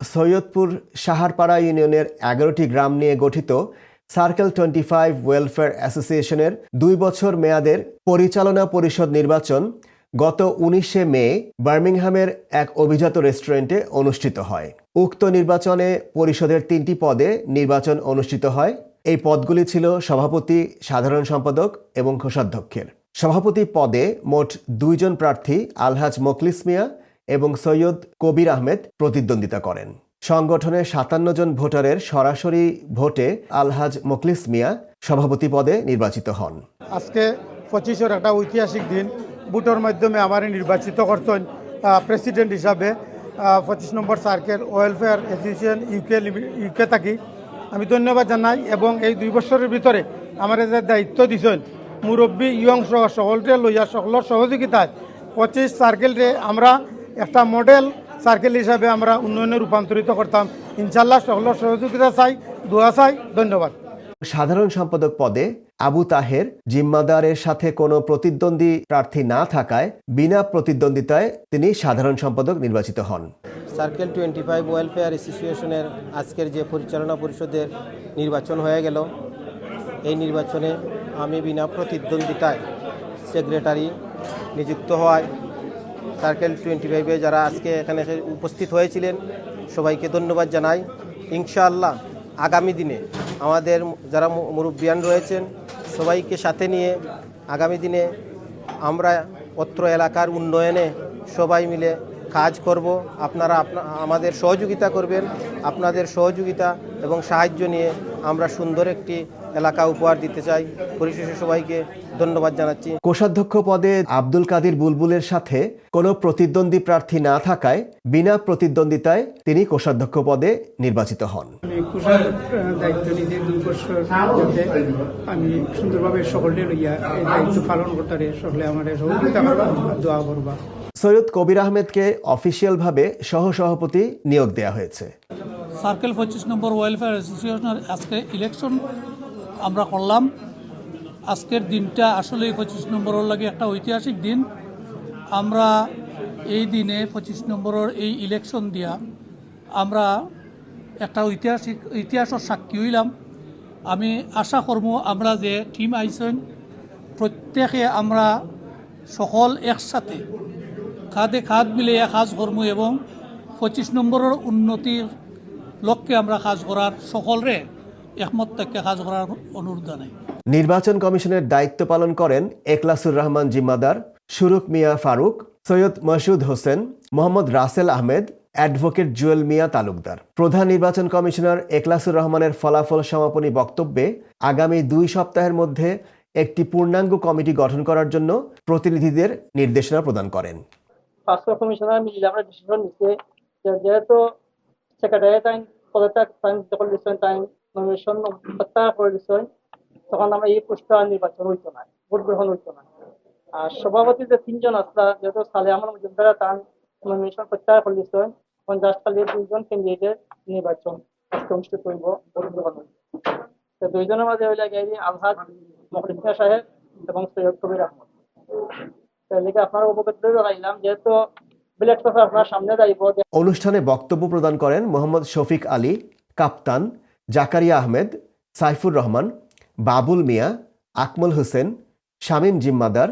সৈয়দপুর সাহারপাড়া ইউনিয়নের এগারোটি গ্রাম নিয়ে গঠিত সার্কেল টোয়েন্টি ফাইভ ওয়েলফেয়ার অ্যাসোসিয়েশনের দুই বছর মেয়াদের পরিচালনা পরিষদ নির্বাচন গত উনিশে মে বার্মিংহামের এক অভিজাত রেস্টুরেন্টে অনুষ্ঠিত হয়। উক্ত নির্বাচনে পরিষদের তিনটি পদে নির্বাচন অনুষ্ঠিত হয়। এই পদগুলি ছিল সভাপতি, সাধারণ সম্পাদক এবং কোষাধ্যক্ষের। সভাপতি পদে মোট দুইজন প্রার্থী আলহাজ মোকলিস মিয়া এবং সৈয়দ কবির আহমেদ প্রতিদ্বন্দ্বিতা করেন। সংগঠনের সাতান্ন জন ভোটারের সরাসরি ভোটে আলহাজ মোকলিস মিয়া সভাপতি পদে নির্বাচিত হন। আজকে পঁচিশের একটা ঐতিহাসিক দিন। ভোটের মাধ্যমে আমার নির্বাচিত করছেন প্রেসিডেন্ট হিসাবে। পঁচিশ নম্বর circle, welfare association, UK UK থাকি। আমি ধন্যবাদ জানাই এবং এই দুই বছরের ভিতরে আমার যে দায়িত্ব দিছেন, মুরব্বী ইয়ং সহ সকলকে লইয়া সকলের সহযোগিতায় পঁচিশ সার্কেলকে আমরা একটা মডেল সার্কেল হিসাবে আমরা উন্নয়নে রূপান্তরিত করতাম। ইনশাল্লাহ সকলের সহযোগিতা চাই দোয়া চাই ধন্যবাদ। সাধারণ সম্পাদক পদে আবু তাহের জিম্মাদারের সাথে কোনো প্রতিদ্বন্দ্বী প্রার্থী না থাকায় বিনা প্রতিদ্বন্দ্বিতায় তিনি সাধারণ সম্পাদক নির্বাচিত হন। সার্কেল টোয়েন্টি ফাইভ ওয়েলফেয়ার অ্যাসোসিয়েশনের আজকের যে পরিচালনা পরিষদের নির্বাচন হয়ে গেল এই নির্বাচনে আমি বিনা প্রতিদ্বন্দ্বিতায় সেক্রেটারি নিযুক্ত হওয়ায় সার্কেল টোয়েন্টি ফাইভে যারা আজকে এখানে উপস্থিত হয়েছিলেন, সবাইকে ধন্যবাদ জানাই। ইনশাআল্লাহ আগামী দিনে আমাদের যারা মুরব্বিয়ান রয়েছেন, সবাইকে সাথে নিয়ে আগামী দিনে আমরা অত্র এলাকার উন্নয়নে সবাই মিলে কাজ করব। আপনারা আপনা, আমাদের সহযোগিতা করবেন। আপনাদের সহযোগিতা এবং সাহায্য নিয়ে আমরা সুন্দর একটি এলাকা উপহার দিতে চাই। পরিশেষে সবাইকে ধন্যবাদ জানাচ্ছি। কোষাধ্যক্ষ পদে আব্দুল কাদির বুলবুলের সাথে কোনো প্রতিদ্বন্দ্বী প্রার্থী না থাকায় বিনা প্রতিদ্বন্দ্বিতায় তিনি কোষাধ্যক্ষ পদে নির্বাচিত হন। আমি দায়িত্ব নিতে দুই বছর আমি সুন্দরভাবে সকলে লইয়া এই দায়িত্ব পালন করতে সকলে আমার সহযোগিতা করবা দোয়া করবা। সৈয়দ কবির আহমেদকে অফিসিয়ালভাবে সহসভাপতি নিয়োগ দেওয়া হয়েছে। সার্কেল পঁচিশ নম্বর ওয়েলফেয়ার অ্যাসোসিয়েশনের আজকে ইলেকশন আমরা করলাম। আজকের দিনটা আসলে পঁচিশ নম্বরের লাগে একটা ঐতিহাসিক দিন। আমরা এই দিনে পঁচিশ নম্বরের এই ইলেকশন দিয়া আমরা একটা ঐতিহাসিক, ইতিহাসের সাক্ষী হইলাম। আমি আশা করব আমরা যে টিম আইসেন প্রত্যেকে আমরা সকল একসাথে খাদে খাদ মিলিয়ে কাজ করব এবং পঁচিশ নম্বরের উন্নতির লক্ষ্যে আমরা কাজ করার সকলরে একমত থেকে কাজ করার অনুরোধ জানাই। নির্বাচন কমিশনের দায়িত্ব পালন করেন একলাসুর রহমান জিম্মাদার সুরুক মিয়া ফারুক সৈয়দ মসুদ হোসেন মোহাম্মদ রাসেল আহমেদ অ্যাডভোকেট জুয়েল মিয়া তালুকদার। প্রধান নির্বাচন কমিশনার একলাসুর রহমানের ফলাফল সমাপনী বক্তব্যে আগামী দুই সপ্তাহের মধ্যে একটি পূর্ণাঙ্গ কমিটি গঠন করার জন্য প্রতিনিধিদের নির্দেশনা প্রদান করেন। পাঁচশো কমিশনার মিলে আমরা ডিসিশন নিচ্ছে যেহেতু সেক্রেটারি টাইম পদত্যাগ টাইম যখন টাইম নমিনেশন প্রত্যাহার করে দিচ্ছেন তখন আমরা এই পোস্টটা নির্বাচন হইতো না ভোট গ্রহণ হইতো না। আর সভাপতি যে তিনজন আসলা যেহেতু সালে আমার মজুমদারা নমিনেশন প্রত্যাহার করে তখন জাস্ট খালি দুইজন নির্বাচন অনুষ্ঠিত ভোট গ্রহণ তো দুইজনের মাঝে হইলে গেলি মখলিফা সাহেব এবং সৈয়দ কবির আহমদ। অনুষ্ঠানে বক্তব্য প্রদান করেন মোহাম্মদ শফিক আলী, কাপ্তান জাকারিয়া আহমেদ, সাইফুর রহমান, বাবুল মিয়া, আকমল হোসেন, শামীম জিম্মাদার,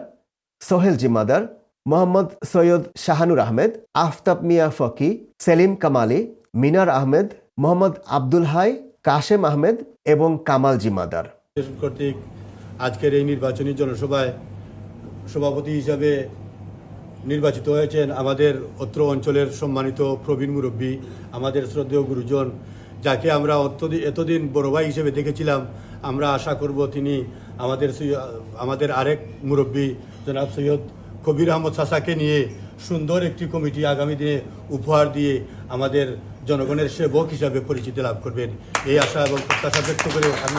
সোহেল জিম্মাদার, মোহাম্মদ সৈয়দ শাহানুর আহমেদ, আফতাব মিয়া ফকি, সেলিম কামালি, মিনার আহমেদ, মোহাম্মদ আব্দুল হাই, কাশেম আহমেদ এবং কামাল জিম্মাদার। কর্তৃক আজকের এই নির্বাচনী জনসভায় সভাপতি হিসাবে নির্বাচিত হয়েছেন আমাদের অত্র অঞ্চলের সম্মানিত প্রবীণ মুরব্বী, আমাদের শ্রদ্ধেয় গুরুজন যাকে আমরা এতদিন বড় ভাই হিসেবে দেখেছিলাম, আমরা আশা করব তিনি আমাদের আমাদের আরেক মুরব্বী জনাব সৈয়দ কবির আহমদ সাসাকে নিয়ে সুন্দর একটি কমিটি আগামী দিনে উপহার দিয়ে আমাদের জনগণের সেবক হিসাবে পরিচিতি লাভ করবেন। এই আশা এবং প্রত্যাশা ব্যক্ত করে আমি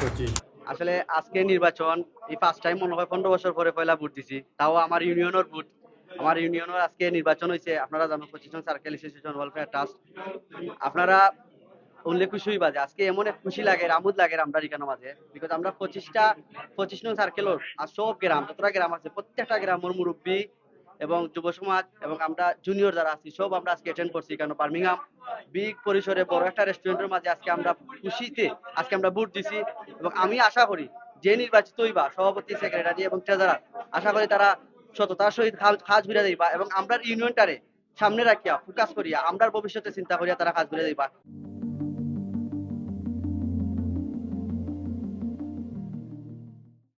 করছি। আসলে আজকে নির্বাচন, এই ফার্স্ট টাইম মনে হয় পনেরো বছর পরে পয়লা ভোট দিছি, তাও আমার ইউনিয়নের ভোট। আমার ইউনিয়নের আজকে নির্বাচন হয়েছে আপনারা জানেন পঁচিশ জন সার্কেল অ্যাসোসিয়েশন ওয়েলফেয়ার ট্রাস্ট আপনারা উল্লেখ খুশি যে আজকে এমন এক খুশি লাগে আমোদ লাগে আমরা এখানে মাঝে বিকজ আমরা পঁচিশটা, পঁচিশ নং সার্কেলর আর সব গ্রাম, যতটা গ্রাম আছে, প্রত্যেকটা গ্রামের মুরব্বী এবং যুব সমাজ এবং আমরা জুনিয়র যারা আছি, সব আমরা আজকে অ্যাটেন্ড করছি। কারণ বার্মিংহাম বিগ পরিসরে বড় একটা রেস্টুরেন্টের মাঝে আজকে আমরা খুশিতে, আজকে আমরা ভোট দিছি এবং আমি আশা করি যে নির্বাচিত হইবা, সভাপতি সেক্রেটারি এবং ট্রেজারার আশা করি তারা সততার সহিত কাজ ঘুরে দিবা এবং আমরা ইউনিয়নটারে সামনে রাখিয়া ফোকাস করিয়া আমরা ভবিষ্যতে চিন্তা করিয়া তারা কাজ ঘুরে দিবা